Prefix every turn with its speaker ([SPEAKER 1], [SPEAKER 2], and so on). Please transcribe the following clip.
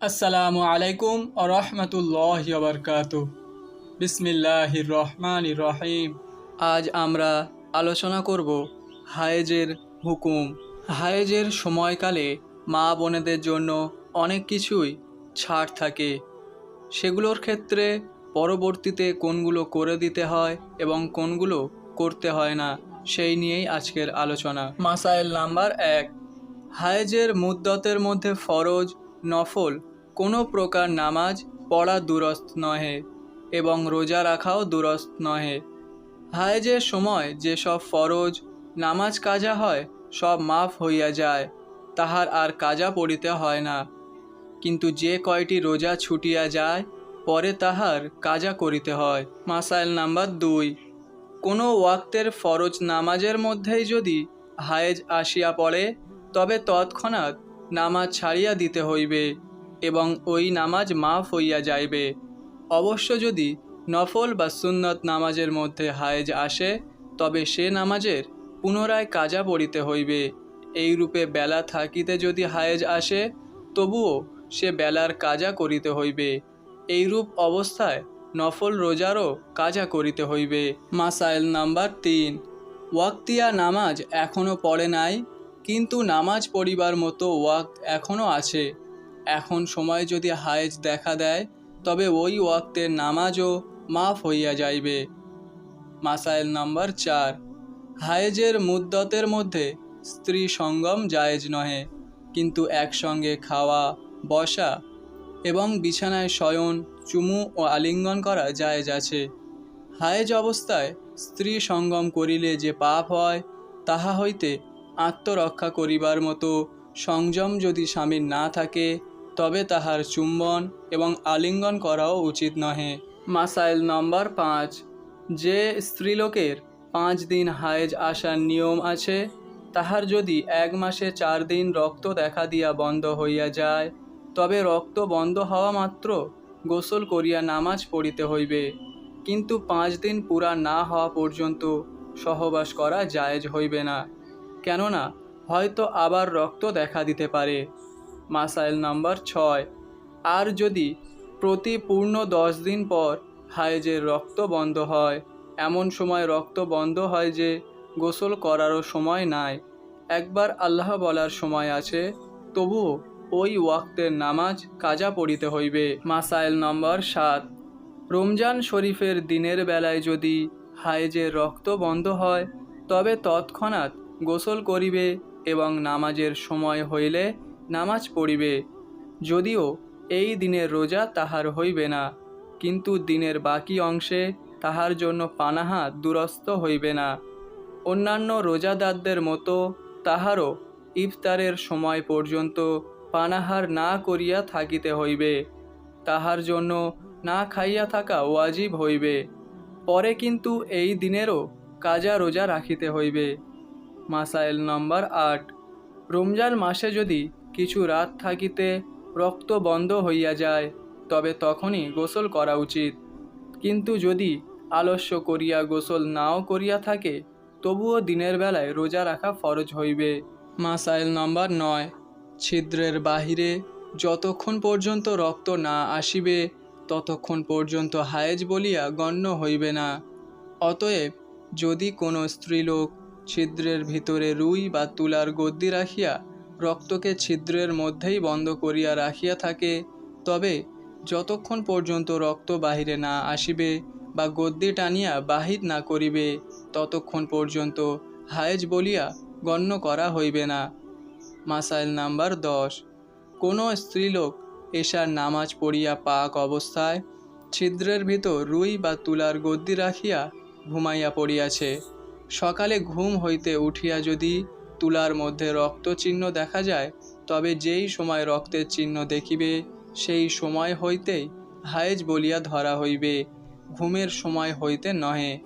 [SPEAKER 1] আসসালামু আলাইকুম রহমতুল্লাহ বরকাত বিসমিল্লাহির রহমান রহিম। আজ আমরা আলোচনা করব হায়েজের হুকুম। হায়েজের সময়কালে মা বোনেদের জন্য অনেক কিছুই ছাড় থাকে। সেগুলোর ক্ষেত্রে পরবর্তীতে কোনগুলো করে দিতে হয় এবং কোনগুলো করতে হয় না, সেই নিয়েই আজকের আলোচনা। মাসাইল নাম্বার এক। হায়েজের মুদ্দতের মধ্যে ফরজ নফল কোনো প্রকার নামাজ পড়া দুরস্ত নহে এবং রোজা রাখাও দুরস্ত নহে। হায়েজের সময় যেসব ফরজ, নামাজ কাজা হয়, সব মাফ হইয়া যায়, তাহার আর কাজা পড়িতে হয় না। কিন্তু যে কয়টি রোজা ছুটিয়া যায়, পরে তাহার কাজা করিতে হয়। মাসাইল নাম্বার দুই। কোনো ওয়াক্তের ফরজ নামাজের মধ্যেই যদি হায়েজ আসিয়া পড়ে, তবে তৎক্ষণাৎ নামাজ ছাড়িয়া দিতে হইবে। এবং ওই নামাজ মাফ হইয়া যাইবে। অবশ্য যদি নফল বা সুন্নত নামাজের মধ্যে হায়েজ আসে, তবে সে নামাজের পুনরায় কাজা পড়িতে হইবে। এই রূপে বেলা থাকিতে যদি হায়েজ আসে, তবুও সে বেলার কাজা করিতে হইবে। এইরূপ অবস্থায় নফল রোজারও কাজা করিতে হইবে। মাসাইল নাম্বার তিন। ওয়াক্তিয়া নামাজ এখনও পড়ে নাই, কিন্তু নামাজ পড়িবার মতো ওয়াক্ত এখনও আছে। এখন সময় যদি হায়েজ দেখা দেয়, তবে ওই ওয়াক্তের নামাজও মাফ হইয়া যাইবে। মাসাইল নাম্বার চার। হায়েজের মুদ্দতের মধ্যে স্ত্রী সঙ্গম জায়েজ নহে, কিন্তু একসঙ্গে খাওয়া, বসা এবং বিছানায় শয়ন, চুমু ও আলিঙ্গন করা জায়েজ আছে। হায়েজ অবস্থায় স্ত্রী সঙ্গম করিলে যে পাপ হয়, তাহা হইতে আত্মরক্ষা করিবার মতো সংযম যদি স্বামীর না থাকে তবে তাহার চুম্বন এবং আলিঙ্গন করাও উচিত নহে। মাসাইল নম্বর পাঁচ। যে স্ত্রীলোকের পাঁচ দিন হায়েজ আসার নিয়ম আছে, তাহার যদি এক মাসে চার দিন রক্ত দেখা দিয়া বন্ধ হইয়া যায়, তবে রক্ত বন্ধ হওয়া মাত্র গোসল করিয়া নামাজ পড়িতে হইবে। কিন্তু পাঁচ দিন পুরা না হওয়া পর্যন্ত সহবাস করা জায়েজ হইবে না। কেননা, হয়তো আবার রক্ত দেখা দিতে পারে। মাসাইল নাম্বার ছয়। আর যদি প্রতি পূর্ণ দশ দিন পর হায়েজের রক্ত বন্ধ হয়, এমন সময় রক্ত বন্ধ হয় যে গোসল করারও সময় নাই। একবার আল্লাহ বলার সময় আছে, তবুও ওই ওয়াক্তের নামাজ কাজা পড়িতে হইবে। মাসাইল নম্বর সাত। রমজান শরীফের দিনের বেলায় যদি হায়েজের রক্ত বন্ধ হয়, তবে তৎক্ষণাৎ গোসল করিবে এবং নামাজের সময় হইলে নামাজ পড়িবে। যদিও এই দিনের রোজা তাহার হইবে না, কিন্তু দিনের বাকি অংশে তাহার জন্য পানাহা দুরস্ত হইবে না। অন্যান্য রোজাদারদের মতো তাহারও ইফতারের সময় পর্যন্ত পানাহার না করিয়া থাকিতে হইবে। তাহার জন্য না খাইয়া থাকা ওয়াজিব হইবে। পরে কিন্তু এই দিনেরও কাজা রোজা রাখিতে হইবে। মাসাইল নম্বর আট। রমজান মাসে যদি কিছু রাত থাকিতে রক্ত বন্ধ হইয়া যায়, তবে তখনই গোসল করা উচিত। কিন্তু যদি আলস্য করিয়া গোসল নাও করিয়া থাকে, তবুও দিনের বেলায় রোজা রাখা ফরজ হইবে। মাসাইল নম্বর নয়। ছিদ্রের বাহিরে যতক্ষণ পর্যন্ত রক্ত না আসিবে, ততক্ষণ পর্যন্ত হায়েজ বলিয়া গণ্য হইবে না। অতএব যদি কোনো স্ত্রীলোক ছিদ্রের ভিতরে রুই বা তুলার গদ্দি রাখিয়া রক্তকে ছিদ্রের মধ্যেই বন্ধ করিয়া রাখিয়া থাকে, তবে যতক্ষণ পর্যন্ত রক্ত বাহিরে না আসিবে বা গদ্দি টানিয়া বাহির না করিবে, ততক্ষণ পর্যন্ত হায়েজ বলিয়া গণ্য করা হইবে না। মাসাইল নাম্বার দশ। কোনো স্ত্রীলোক এশার নামাজ পড়িয়া পাক অবস্থায় ছিদ্রের ভিতর রুই বা তুলার গদ্দি রাখিয়া ঘুমাইয়া পড়িয়াছে। সকালে ঘুম হইতে উঠিয়া যদি তুলার মধ্যে রক্ত চিহ্ন দেখা যায়, তবে যেই সময় রক্তের চিহ্ন দেখিবে, সেই সময় হইতেই হায়েজ বলিয়া ধরা হইবে। ঘুমের সময় হইতে নহে।